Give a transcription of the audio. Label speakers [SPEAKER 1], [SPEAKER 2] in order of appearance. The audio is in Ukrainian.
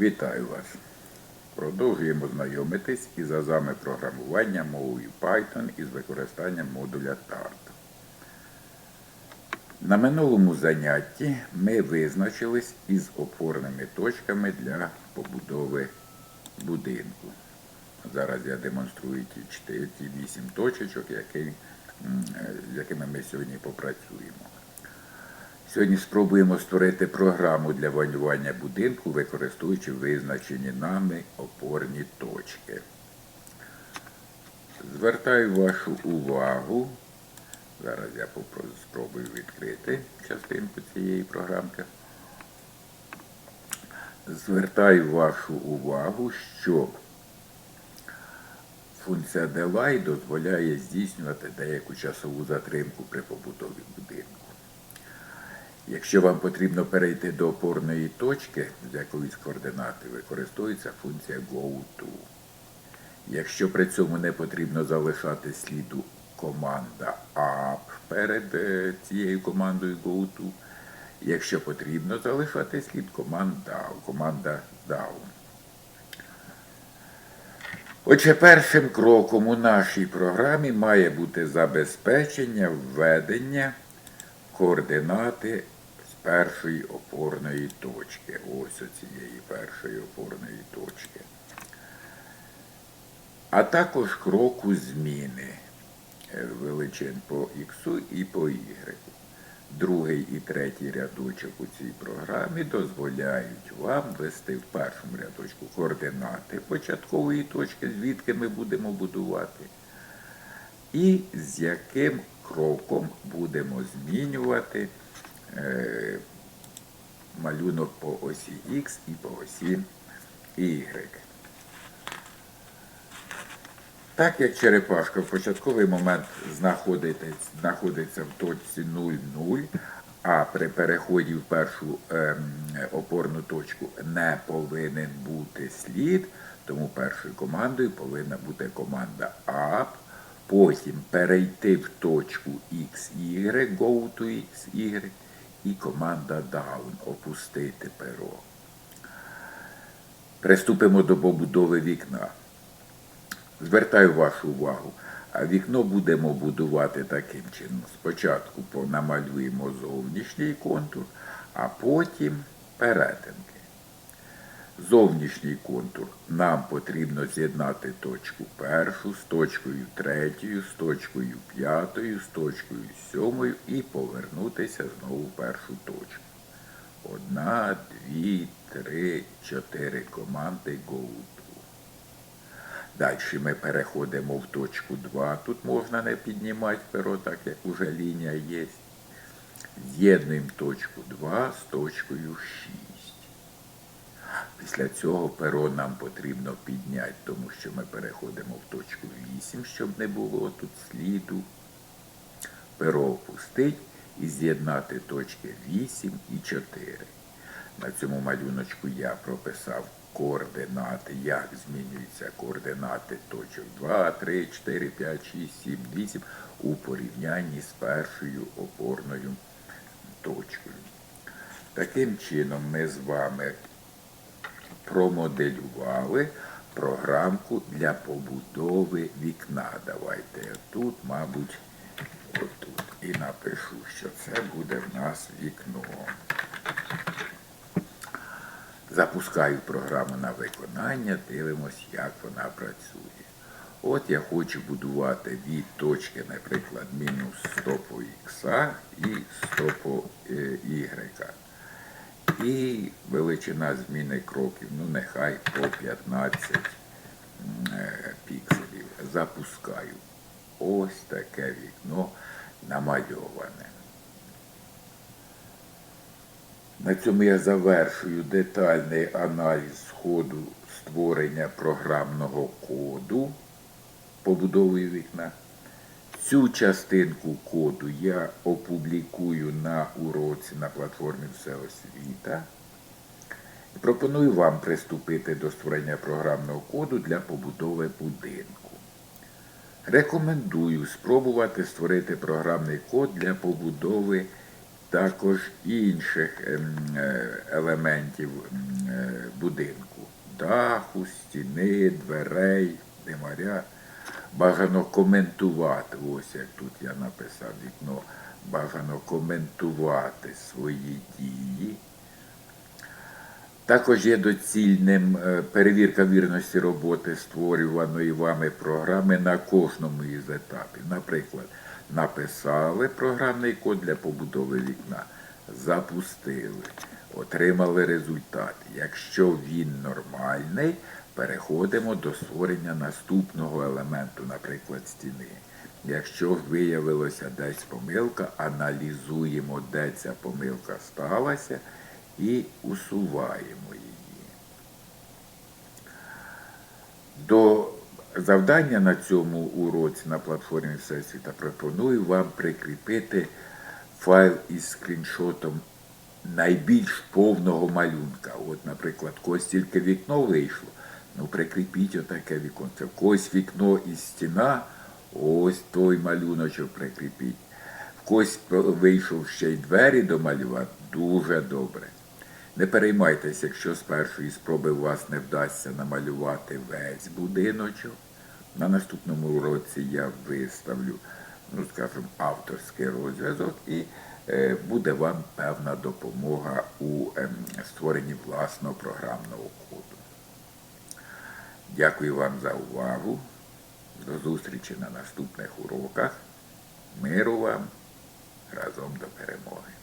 [SPEAKER 1] Вітаю вас! Продовжуємо знайомитись із азами програмування мовою Python із використанням модуля TART. На минулому занятті ми визначились із опорними точками для побудови будинку. Зараз я демонструю ті, чотири- ті 8 точечок, які, з якими ми сьогодні попрацюємо. Сьогодні спробуємо створити програму для бронювання будинку, використовуючи визначені нами опорні точки. Звертаю вашу увагу. Зараз я спробую відкрити частинку цієї програмки. Звертаю вашу увагу, що функція delay дозволяє здійснювати деяку часову затримку при побудові будинку. Якщо вам потрібно перейти до опорної точки з якоїсь координати, використовується функція GoTo. Якщо при цьому не потрібно залишати сліду команда up перед е, цією командою GoTo, якщо потрібно залишати слід команда, команда down. Отже, першим кроком у нашій програмі має бути забезпечення введення координати першої опорної точки. Ось оцієї першої опорної точки. А також кроку зміни е, величин по X і по Y. Другий і третій рядочок у цій програмі дозволяють вам ввести в першому рядочку координати початкової точки, звідки ми будемо будувати, і з яким кроком будемо змінювати малюнок по осі Х і по осі Y. Так як черепашка в початковий момент знаходиться, знаходиться в точці 0,0, а при переході в першу ем, опорну точку не повинен бути слід, тому першою командою повинна бути команда up, потім перейти в точку XY, go to XY, і команда down, опустити перо. Приступимо до побудови вікна. Звертаю вашу увагу, а вікно будемо будувати таким чином. Спочатку намалюємо зовнішній контур, а потім перетинки. Зовнішній контур нам потрібно з'єднати точку першу з точкою третьою, з точкою п'ятою, з точкою сьомою і повернутися знову в першу точку. Одна, дві, три, чотири команди go to. Далі ми переходимо в точку 2. Тут можна не піднімати перо, так як уже лінія є. З'єднуємо точку 2 з точкою 6. Після цього перо нам потрібно підняти, тому що ми переходимо в точку 8, щоб не було тут сліду. Перо опустить і з'єднати точки 8 і 4. На цьому малюночку я прописав координати, як змінюються координати точок 2, 3, 4, 5, 6, 7, 8 у порівнянні з першою опорною точкою. Таким чином ми з вами промоделювали програмку для побудови вікна. Давайте я тут, мабуть, отут. І напишу, що це буде в нас вікно. Запускаю програму на виконання, дивимось, як вона працює. От я хочу будувати від точки, наприклад, мінус 100 по х і 100 по е, y. І величина зміни кроків, ну нехай по 15 е, пікселів. Запускаю. Ось таке вікно намальоване. На цьому я завершую детальний аналіз ходу створення програмного коду побудовою вікна. Цю частинку коду я опублікую на уроці на платформі Всеосвіта. Пропоную вам приступити до створення програмного коду для побудови будинку. Рекомендую спробувати створити програмний код для побудови також інших ем, е, елементів е, будинку. даху, стіни, дверей, димаря. Бажано коментувати, ось як тут я написав вікно, бажано коментувати свої дії. Також є доцільним е, перевірка вірності роботи створюваної вами програми на кожному із етапів. Наприклад, написали програмний код для побудови вікна, запустили, отримали результат. Якщо він нормальний, переходимо до створення наступного елементу, наприклад, стіни. Якщо виявилося десь помилка, аналізуємо, де ця помилка сталася і усуваємо її. До завдання на цьому уроці на платформі Всесвіта пропоную вам прикріпити файл із скріншотом найбільш повного малюнка. От, наприклад, когось тільки вікно вийшло. Ну, прикріпіть отаке віконце. В когось вікно і стіна, ось той малюночок прикріпіть. В когось вийшов ще й двері домалювати, дуже добре. Не переймайтеся, якщо з першої спроби у вас не вдасться намалювати весь будиночок. На наступному уроці я виставлю, ну скажімо, авторський розв'язок і е, буде вам певна допомога у ем, створенні власного програмного коду. Дякую вам за увагу. До зустрічі на наступних уроках. Миру вам разом до перемоги.